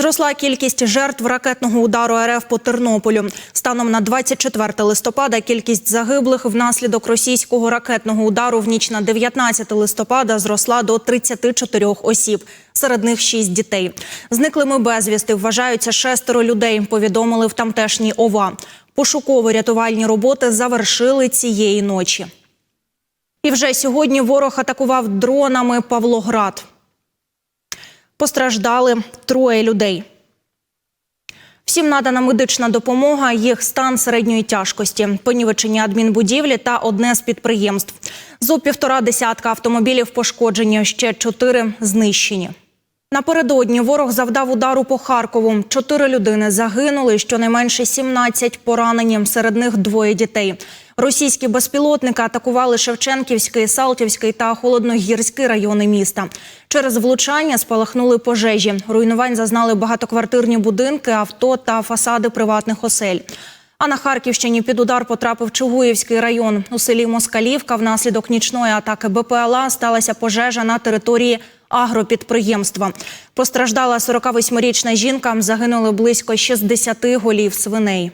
Зросла кількість жертв ракетного удару РФ по Тернополю. Станом на 24 листопада кількість загиблих внаслідок російського ракетного удару в ніч на 19 листопада зросла до 34 осіб. Серед них 6 дітей. Зниклими безвісти вважаються шестеро людей. Повідомили в тамтешній ОВА. Пошуково-рятувальні роботи завершили цієї ночі. І вже сьогодні ворог атакував дронами Павлоград. Постраждали троє людей. Всім надана медична допомога, їх стан середньої тяжкості, понівечення адмінбудівлі та одне з підприємств. Зо півтора десятка автомобілів пошкоджені, ще чотири знищені. Напередодні ворог завдав удару по Харкову. Чотири людини загинули, щонайменше 17 поранені. Серед них двоє дітей. Російські безпілотники атакували Шевченківський, Салтівський та Холодногірський райони міста. Через влучання спалахнули пожежі. Руйнувань зазнали багатоквартирні будинки, авто та фасади приватних осель. А на Харківщині під удар потрапив Чугуївський район. У селі Москалівка внаслідок нічної атаки БПЛА сталася пожежа на території агропідприємства. Постраждала 48-річна жінка, загинули близько 60 голів свиней.